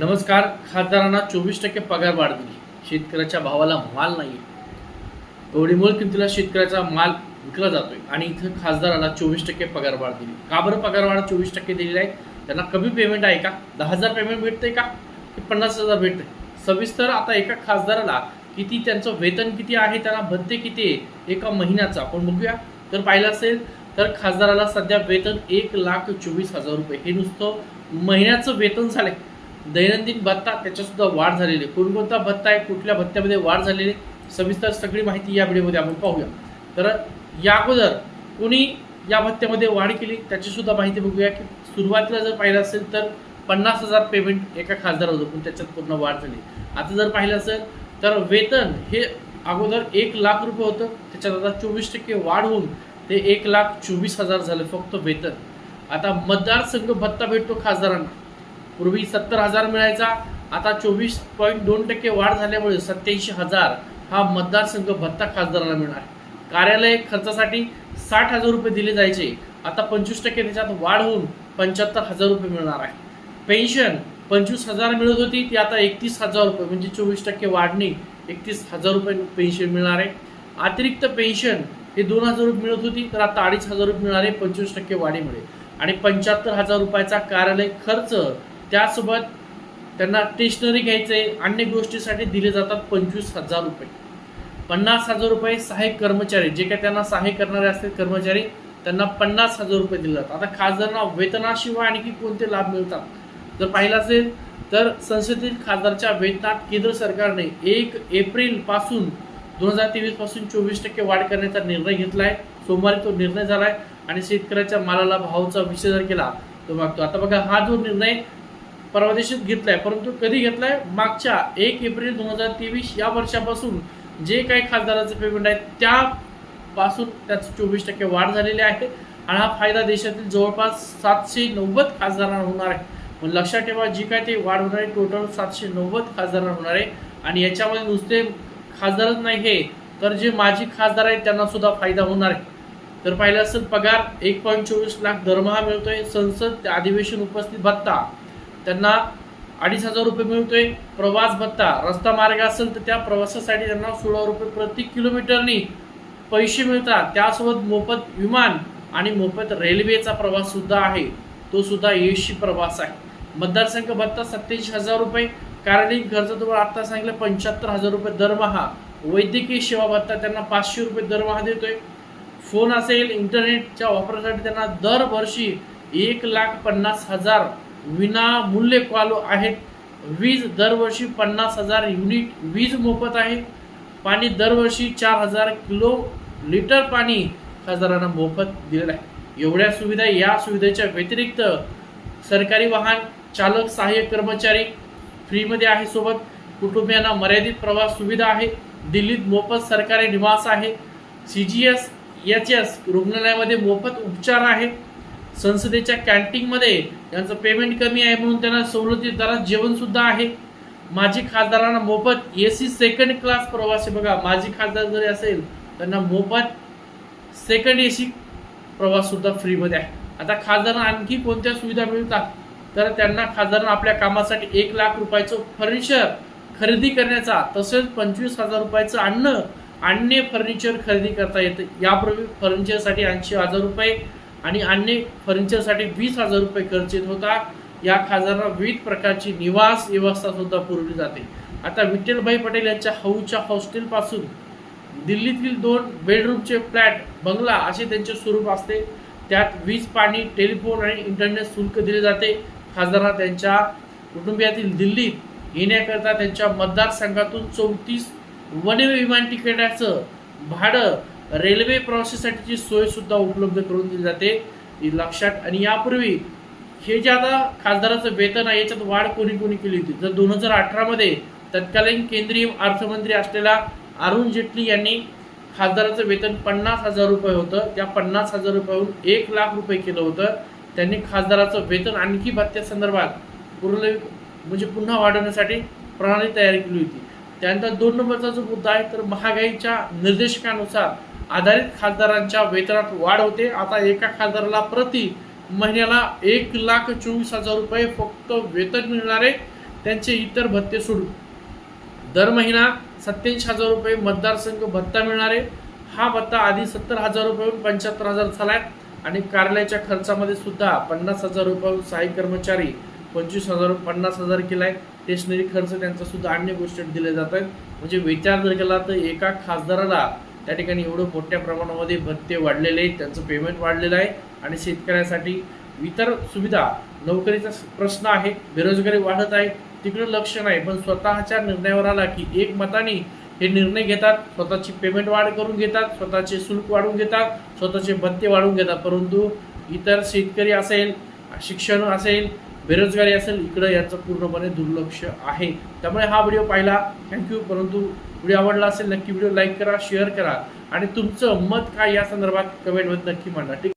नमस्कार खासदारांना चोवीस टक्के पगार वाढ दिली. शेतकऱ्याच्या भावाला माल नाही कवडीमूळ किमतीला शेतकऱ्याचा माल विकला जातोय आणि इथं खासदाराला चोवीस टक्के पगार वाढ दिली. का बरं पगार वाढ चोवीस टक्के दिलेली आहे? त्यांना कमी पेमेंट आहे का? दहा हजार पेमेंट भेटतंय का? की पन्नास हजार भेटतंय? सविस्तर आता एका खासदाराला किती त्यांचं वेतन किती आहे त्यांना भत्ते किती आहे एका महिन्याचा आपण बघूया. तर पाहिलं असेल तर खासदाराला सध्या वेतन एक लाख चोवीस हजार रुपये. हे नुसतं महिन्याचं वेतन झालंय. दैनंदिन भत्ता त्याच्यासुद्धा वाढ झालेली आहे. कोणकोणता भत्ता आहे कुठल्या भत्त्यामध्ये वाढ झालेली सविस्तर सगळी माहिती या व्हिडिओमध्ये आपण पाहूया. तर या अगोदर कोणी या भत्त्यामध्ये वाढ केली त्याचीसुद्धा माहिती बघूया की सुरुवातीला जर पाहिलं असेल तर पन्नास हजार पेमेंट एका खासदार होतं पण त्याच्यात पूर्ण वाढ झाली. आता जर पाहिलं असेल तर वेतन हे अगोदर एक लाख रुपये होतं त्याच्यात आता चोवीस टक्के वाढ होऊन ते एक लाख चोवीस हजार झालं फक्त वेतन. आता मतदारसंघ भत्ता भेटतो खासदारांना. पूर्वी सत्तर हजार मिळायचा आता चोवीस पॉईंट दोन टक्के वाढ झाल्यामुळे सत्याऐंशी हजार हा मतदारसंघ भत्ता खासदाराला मिळणार. कार्यालय खर्चासाठी साठ हजार रुपये दिले जायचे. आता पंचवीस टक्के त्याच्यात वाढ होऊन पंच्याहत्तर हजार रुपये मिळणार आहे. पेन्शन पंचवीस हजार मिळत होती ती आता एकतीस हजार रुपये म्हणजे चोवीस टक्के वाढणे एकतीस हजार रुपये पेन्शन मिळणार आहे. अतिरिक्त पेन्शन हे दोन हजार रुपये मिळत होती तर आता अडीच हजार रुपये मिळणार आहे पंचवीस टक्के वाढीमुळे. आणि पंच्याहत्तर हजार रुपयाचा कार्यालय खर्च त्यासोबत त्यांना स्टेशनरी घ्यायचे अन्य गोष्टीसाठी दिले जातात पंचवीस हजार रुपये. पन्नास हजार रुपये सहाय्यक कर्मचारी जे काही त्यांना सहाय्य करणारे असतील कर्मचारी त्यांना पन्नास हजार रुपये दिले जातात. आता खासदारांना वेतनाशिवाय आणखी कोणते लाभ मिळतात? जर पाहिलं असेल तर संसदेतील खासदारच्या वेतनात केंद्र सरकारने एक एप्रिलपासून दोन हजार तेवीसपासून चोवीस टक्के वाढ करण्याचा निर्णय घेतला आहे सोमवारी तो निर्णय झालाय आणि शेतकऱ्याच्या मालाला भावाचा विषय जर केला तो मागतो. आता बघा हा जो निर्णय परवादेशीत घेतला घेतलाय. परंतु कधी घेतलाय? मागच्या एक एप्रिल दोन हजार तेवीस या वर्षापासून जे काही खासदाराचं पेमेंट आहे त्यापासून त्याचं चोवीस टक्के वाढ झालेली आहे. आणि हा फायदा देशातील जवळपास सातशे नव्वद खासदारांना होणार आहे. पण लक्षात ठेवा जी काय ते वाढ होणार आहे टोटल सातशे नव्वद खासदारांना होणार आहे. आणि याच्यामध्ये नुसते खासदारच नाही हे तर जे माजी खासदार आहेत त्यांना सुद्धा फायदा होणार आहे. तर पाहिलं असेल पगार एक पॉईंट चोवीस लाख दरमहा मिळतोय. संसद अधिवेशन उपस्थित भत्ता त्यांना अडीच हजार रुपये मिळतोय. प्रवास भत्ता रस्ता मार्ग असेल तर त्या प्रवासासाठी त्यांना सोळा रुपये प्रति किलोमीटरनी पैसे मिळतात. त्यासोबत मोफत विमान आणि मोफत रेल्वेचा प्रवास सुद्धा आहे. तो सुद्धा एशी प्रवास आहे. मतदारसंघ भत्ता सत्याऐंशी हजार रुपये. कार्यालयीन खर्च तुम्हाला आता सांगितलं पंच्याहत्तर हजार रुपये दरमहा. वैद्यकीय सेवा भत्ता त्यांना पाचशे रुपये दरमहा देतोय. फोन असेल इंटरनेटच्या वापरासाठी त्यांना दरवर्षी एक लाख पन्नास हजार विनामूल्य कॉलो आहेत. वीज दरवर्षी पन्नास हजार युनिट वीज मोफत आहे. पाणी दरवर्षी चार हजार किलो लिटर पाणी खासदारांना मोफत दिलेलं आहे. एवढ्या सुविधा या सुविधेच्या व्यतिरिक्त सरकारी वाहन चालक सहाय्यक कर्मचारी फ्रीमध्ये आहे सोबत. कुटुंबियांना मर्यादित प्रवास सुविधा आहे. दिल्लीत मोफत सरकारी निवास आहे. C G S H S रुग्णालयामध्ये मोफत उपचार आहे. संसदेच्या कॅन्टीनमध्ये त्यांचं पेमेंट कमी आहे म्हणून त्यांना सवलती दरात जेवणसुद्धा आहे. माजी खासदारांना मोफत ए सी सेकंड क्लास प्रवास आहे बघा माजी खासदार जरी असेल त्यांना मोफत सेकंड ए सी प्रवाससुद्धा फ्रीमध्ये आहे. आता खासदारांना आणखी कोणत्या सुविधा मिळतात? तर त्यांना खासदारांना आपल्या कामासाठी एक लाख रुपयाचं फर्निचर खरेदी करण्याचा तसेच पंचवीस हजार रुपयाचं अन्न अन्य फर्निचर खरेदी करता येतं. यापूर्वी फर्निचरसाठी ऐंशी हजार रुपये आणि अन्य फर्निचरसाठी वीस हजार रुपये खर्च येत होता. या खासदारांना विविध प्रकारची निवास व्यवस्था सुद्धा पुरवली जाते. आता विठ्ठलभाई पटेल यांच्या हौच्या हॉस्टेलपासून दिल्लीतील दोन बेडरूमचे फ्लॅट बंगला असे त्यांचे स्वरूप असते. त्यात वीज पाणी टेलिफोन आणि इंटरनेट शुल्क दिले जाते. खासदारांना त्यांच्या कुटुंबियातील दिल्लीत येण्याकरता त्यांच्या मतदारसंघातून चौतीस वने विमान तिकिटाचं भाडं रेल्वे प्रवासासाठीची सोयसुद्धा उपलब्ध करून दिली जाते लक्षात. आणि यापूर्वी हे जे आता खासदाराचं वेतन आहे याच्यात वाढ कोणी कोणी केली होती? जर दोन हजार अठरामध्ये तत्कालीन केंद्रीय अर्थमंत्री असलेला अरुण जेटली यांनी खासदाराचं वेतन पन्नास हजार रुपये होतं. त्या पन्नास हजार रुपयाहून एक लाख रुपये केलं होतं. त्यांनी खासदाराचं वेतन आणखी भत्त्यासंदर्भात पूर्ण म्हणजे पुन्हा वाढवण्यासाठी प्रणाली तयार केली होती. त्यानंतर दोन नंबरचा जो मुद्दा आहे तर महागाईच्या निर्देशकानुसार आधारित खासदारांच्या वेतनात वाढ होते. आता एका खासदाराला प्रति महिन्याला एक लाख चोवीस हजार रुपये फक्त वेतन मिळणार आहे. त्यांचे इतर भत्ते सोडून दर महिना सत्याऐंशी हजार रुपये मतदारसंघ भत्ता मिळणार आहे. हा भत्ता आधी सत्तर हजार रुपयाहून पंच्याहत्तर हजार झालाय आणि कार्यालयाच्या खर्चामध्ये सुद्धा पन्नास हजार रुपयाहून सहाय्यक कर्मचारी पंचवीस हजार पन्नास हजार केला आहे स्टेशनरी खर्च त्यांचा सुद्धा अन्य गोष्टी दिले जात आहेत. म्हणजे विचार जर केला तर एका खासदाराला त्या ठिकाणी एवढं मोठ्या प्रमाणामध्ये भत्ते वाढलेले आहेत त्यांचं पेमेंट वाढलेलं आहे आणि शेतकऱ्यासाठी इतर सुविधा नोकरीचा प्रश्न आहे बेरोजगारी वाढत आहे तिकडं लक्ष नाही पण स्वतःच्या निर्णयावर आला की एक मताने हे निर्णय घेतात स्वतःची पेमेंट वाढ करून घेतात स्वतःचे शुल्क वाढवून घेतात स्वतःचे भत्ते वाढवून घेतात. परंतु इतर शेतकरी असेल शिक्षण असेल बेरोजगारी असेल इकडं याचं पूर्णपणे दुर्लक्ष आहे. त्यामुळे हा व्हिडिओ पाहिला. थँक्यू परंतु व्हिडिओ आवडला असेल नक्की व्हिडिओ लाईक करा शेअर करा. आणि तुमचं मत काय या संदर्भात कमेंटमध्ये नक्की मांडा. ठीक